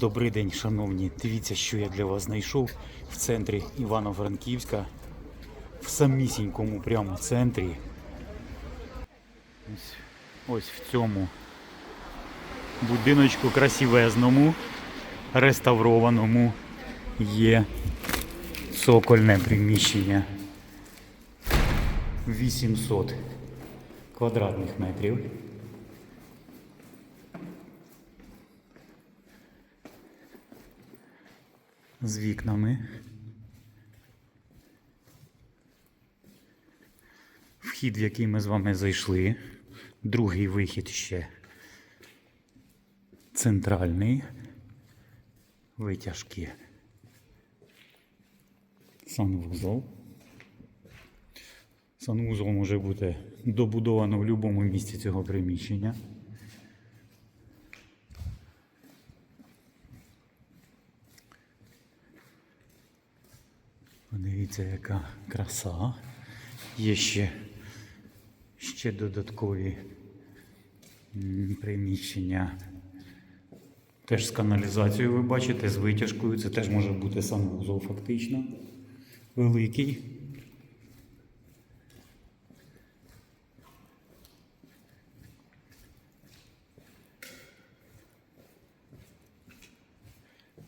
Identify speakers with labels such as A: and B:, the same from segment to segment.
A: Добрий день, шановні. Дивіться, що я для вас знайшов в центрі Івано-Франківська, в самісінькому прямо центрі. Ось, ось в цьому будиночку красивезному, реставрованому є цокольне приміщення. 800 квадратних метрів. З вікнами. Вхід, в який ми з вами зайшли. Другий вихід ще центральний. Витяжки. Санвузол. Санвузол може бути добудовано в будь-якому місці цього приміщення. Подивіться, яка краса. Є ще, ще додаткові приміщення. Теж з каналізацією ви бачите, з витяжкою. Це теж може бути санвузол фактично. Великий.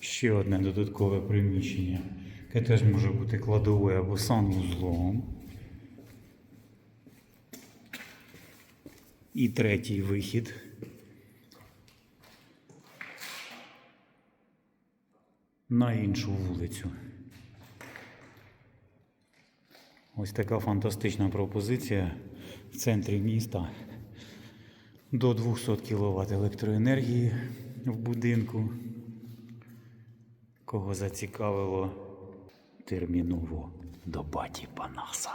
A: Ще одне додаткове приміщення, яке теж може бути кладове або санвузлом. І третій вихід. На іншу вулицю. Ось така фантастична пропозиція в центрі міста. До 200 кВт електроенергії в будинку. Кого зацікавило терміново до баті Панаса.